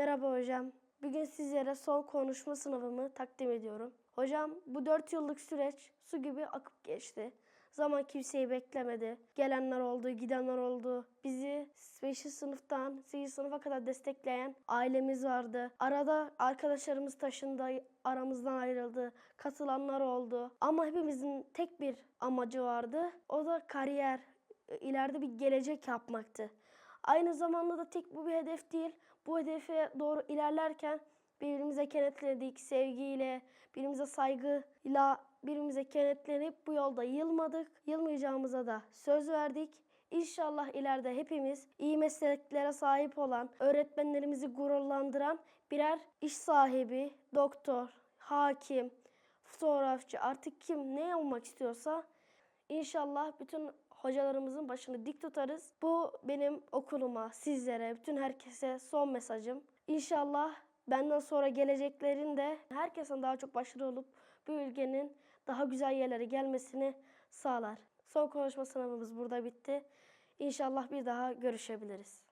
Merhaba hocam. Bugün sizlere son konuşma sınavımı takdim ediyorum. Hocam bu 4 yıllık süreç su gibi akıp geçti. Zaman kimseyi beklemedi. Gelenler oldu, gidenler oldu. Bizi 5. sınıftan 8. sınıfa kadar destekleyen ailemiz vardı. Arada arkadaşlarımız taşındı, aramızdan ayrıldı. Katılanlar oldu. Ama hepimizin tek bir amacı vardı. O da kariyer, ileride bir gelecek yapmaktı. Aynı zamanda da tek bu bir hedef değil. Bu hedefe doğru ilerlerken birbirimize kenetledik sevgiyle, birbirimize saygıyla birbirimize kenetlenip bu yolda yılmadık. Yılmayacağımıza da söz verdik. İnşallah ileride hepimiz iyi mesleklere sahip olan, öğretmenlerimizi gururlandıran birer iş sahibi, doktor, hakim, fotoğrafçı artık kim ne olmak istiyorsa İnşallah bütün hocalarımızın başını dik tutarız. Bu benim okuluma, sizlere, bütün herkese son mesajım. İnşallah benden sonra geleceklerin de herkesten daha çok başarılı olup bu ülkenin daha güzel yerlere gelmesini sağlar. Son konuşma sınavımız burada bitti. İnşallah bir daha görüşebiliriz.